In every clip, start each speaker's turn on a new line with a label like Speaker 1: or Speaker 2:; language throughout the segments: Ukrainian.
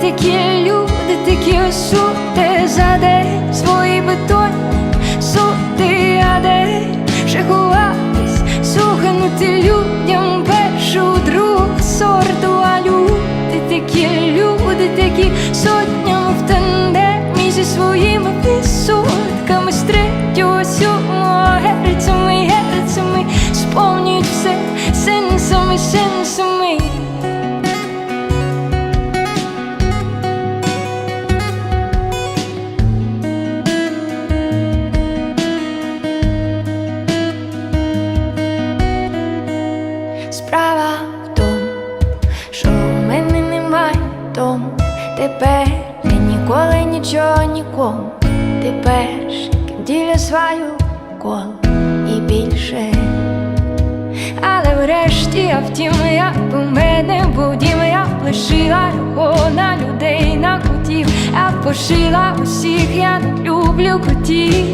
Speaker 1: Такі, люди такі сути за день свої бетонні сути, а де ще ховатись, суханути людям першу другу сорту, а люди такі, люди такі сотнями в тандемі зі своїми відсотками з третього сьомого герцями, герцями сповнюють все сенсами, сенсами. Нічого нікому. Ти перший, діля свою коло. І більше. Але врешті, а втім, я у мене був я лишила його на людей, на котів, б пошила усіх, я не люблю котів.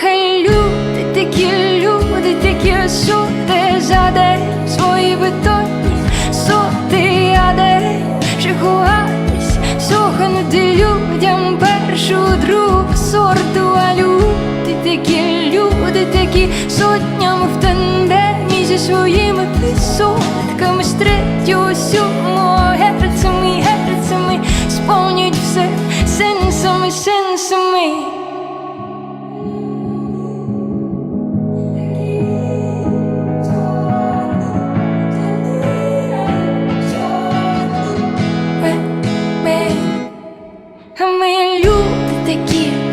Speaker 1: Хай люди такі, люди такі сути сохнути людям першу другу сорту, а люди такі, люди такі. Сотням в тандемі зі своїми відсотками з третього сьомого Ми люди такі.